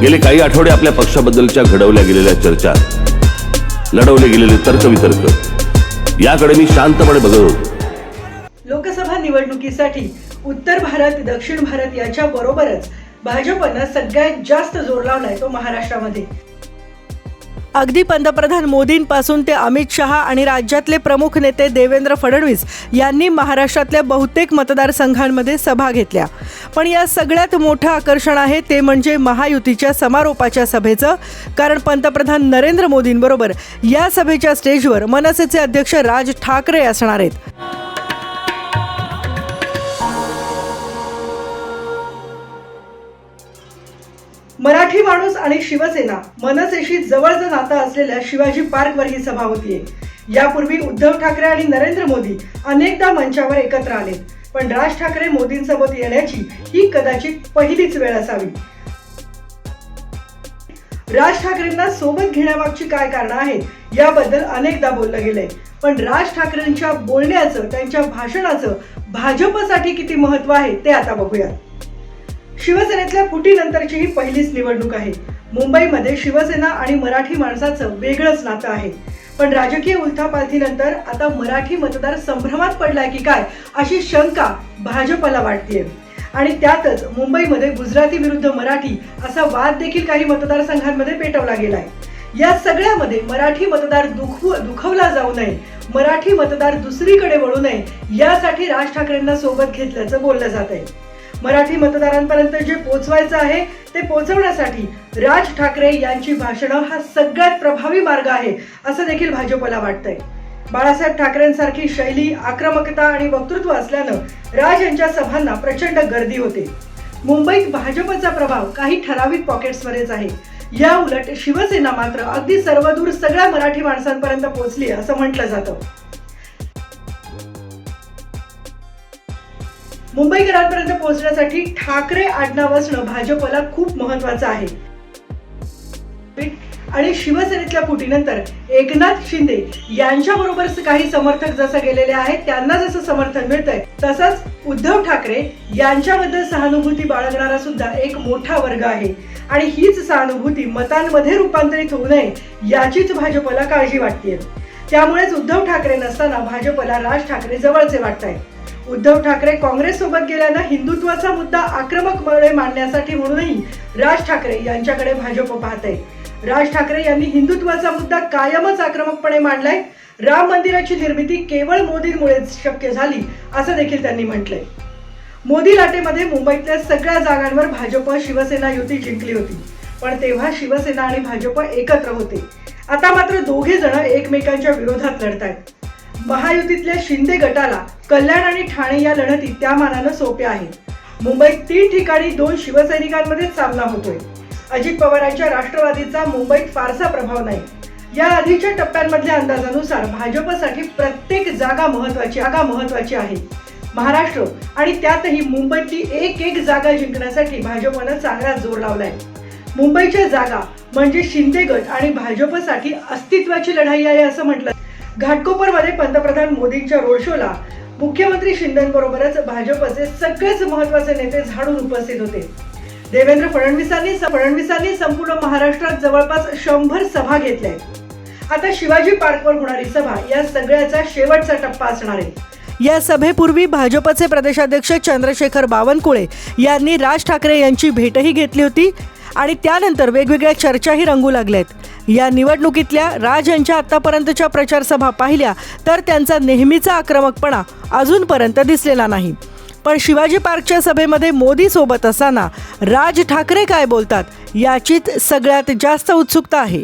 गेले काही आठवडे आपल्या पक्षाबद्दलच्या घडवल्या गेलेल्या चर्चा लढवले गेलेले तर्कवितर्क याकडे मी शांतपणे बघत होतो. लोकसभा निवडणुकीसाठी उत्तर भारत दक्षिण भारत याच्या बरोबरच भाजपनं सगळ्यात जास्त जोर लावलाय तो महाराष्ट्रामध्ये. अगदी पंतप्रधान मोदींपासून ते अमित शहा आणि राज्यातले प्रमुख नेते देवेंद्र फडणवीस यांनी महाराष्ट्रातल्या बहुतेक मतदारसंघांमध्ये सभा घेतल्या. पण या सगळ्यात मोठं आकर्षण आहे ते म्हणजे महायुतीच्या समारोपाच्या सभेचं कारण पंतप्रधान नरेंद्र मोदींबरोबर या सभेच्या स्टेजवर मनसेचे अध्यक्ष राज ठाकरे असणार आहेत. मराठी माणूस आणि शिवसेना मनसेशी जवळचं नातं असलेल्या शिवाजी पार्कवर ही सभा होतीये यापूर्वी उद्धव ठाकरे आणि नरेंद्र मोदी अनेकदा मंचावर एकत्र आले. पण राज ठाकरे मोदींसोबत येण्याची ही कदाचित पहिलीच वेळ असावी. राज ठाकरेंना सोबत घेण्यामागची काय कारण आहेत याबद्दल अनेकदा बोललं गेलंय. पण राज ठाकरेंच्या बोलण्याचं त्यांच्या भाषणाचं भाजपसाठी किती महत्त्व आहे ते आता बघूयात. शिवसेनेतल्या फुटीनंतरची ही पहिलीच निवडणूक आहे. मुंबईमध्ये शिवसेना आणि मराठी माणसाचं वेगळंच नातं आहे. पण राजकीय उलथापालथीनंतर आता मराठी मतदार संभ्रमात पडलाय की काय अशी शंका भाजपला वाटतेय. आणि त्यातच मुंबईमध्ये गुजराती विरुद्ध मराठी असा वाद देखील काही मतदारसंघांमध्ये पेटवला गेलाय. या सगळ्यामध्ये मराठी मतदार दुखव दुखवला जाऊ नये मराठी मतदार दुसरीकडे वळू नये यासाठी राज ठाकरेंना सोबत घेतल्याचं बोललं जात आहे मराठी मतदारांपर्यंत जे पोचवायचं आहे ते पोचवण्यासाठी राज ठाकरे यांची भाषणं हा सगळ्यात प्रभावी मार्ग आहे असं देखील भाजपला वाटतंय. बाळासाहेब ठाकरेंसारखी शैली आक्रमकता आणि वक्तृत्व असल्यानं राज यांच्या सभांना प्रचंड गर्दी होते. मुंबईत भाजपचा प्रभाव काही ठराविक पॉकेट्समध्येच आहे. या उलट शिवसेना मात्र अगदी सर्वदूर सगळ्या मराठी माणसांपर्यंत पोहोचली असं म्हटलं जातं. मुंबईकरांपर्यंत पोहोचण्यासाठी ठाकरे आडनाव असणं भाजपला खूप महत्वाचं आहे. आणि शिवसेनेतल्या फुटीनंतर एकनाथ शिंदे यांच्याबरोबर काही समर्थक जसं गेलेले आहेत त्यांना जसं समर्थन मिळतंय तसंच उद्धव ठाकरे यांच्याबद्दल सहानुभूती बाळगणारा सुद्धा एक मोठा वर्ग आहे. आणि हीच सहानुभूती मतांमध्ये रूपांतरित होऊ नये याचीच भाजपला काळजी वाटते त्यामुळेच उद्धव ठाकरे नसताना भाजपला राज ठाकरे जवळचे वाटत आहेत उद्धव ठाकरे काँग्रेस सोबत गेल्यानं हिंदुत्वाचा मुद्दा आक्रमकपणे मांडण्यासाठी म्हणूनही राज ठाकरे यांच्याकडे भाजप पाहत राज ठाकरे यांनी हिंदुत्वाचा मुद्दा कायमच आक्रमकपणे मांडलाय. राम मंदिराची निर्मिती केवळ मोदींमुळेच शक्य झाली असं देखील त्यांनी म्हटलंय. मोदी लाटेमध्ये मुंबईतल्या सगळ्या जागांवर भाजप शिवसेना युती जिंकली होती. पण तेव्हा शिवसेना आणि भाजप एकत्र होते. आता मात्र दोघे जण एकमेकांच्या विरोधात लढत आहेत महायुतीतल्या शिंदे गटाला कल्याण आणि ठाणे या लढती त्या मानानं सोप्या आहेत. मुंबईत तीन ठिकाणी दोन शिवसैनिकांमध्येच सामना होतोय. अजित पवारांच्या राष्ट्रवादीचा मुंबईत फारसा प्रभाव नाही. या आधीच्या टप्प्यांमधल्या अंदाजानुसार भाजपसाठी प्रत्येक जागा महत्वाची जागा महत्वाची आहे. महाराष्ट्र आणि त्यातही मुंबईतली एक एक जागा जिंकण्यासाठी भाजपनं चांगला जोर लावलाय. मुंबईच्या जागा म्हणजे शिंदे गट आणि भाजपसाठी अस्तित्वाची लढाई आहे असं म्हटलं. घाटकोपरमध्ये पंतप्रधान मोदींच्या रोड शोला मुख्यमंत्री शिंदेबरोबरच भाजपचे सगळेच महत्त्वाचे नेते झाडून उपस्थित होते. देवेंद्र फडणवीसांनी फडणवीसांनी संपूर्ण महाराष्ट्रात जवळपास शंभर सभा घेतल्या आहेत. आता शिवाजी पार्कवर होणारी सभा या सगळ्याचा शेवटचा टप्पा असणार आहे. या सभेपूर्वी भाजपचे प्रदेशाध्यक्ष चंद्रशेखर बावनकुळे यांनी राज ठाकरे यांची भेटही घेतली होती. आणि त्यानंतर वेगवेगळ्या चर्चाही रंगू लागल्यात. या निवडणुकीतल्या राज यांच्या आतापर्यंतच्या प्रचारसभा पाहिल्या तर त्यांचा नेहमीचा आक्रमकपणा अजूनपर्यंत दिसलेला नाही. पण शिवाजी पार्कच्या सभेमध्ये मोदी सोबत असताना राज ठाकरे काय बोलतात याचीच सगळ्यात जास्त उत्सुकता आहे.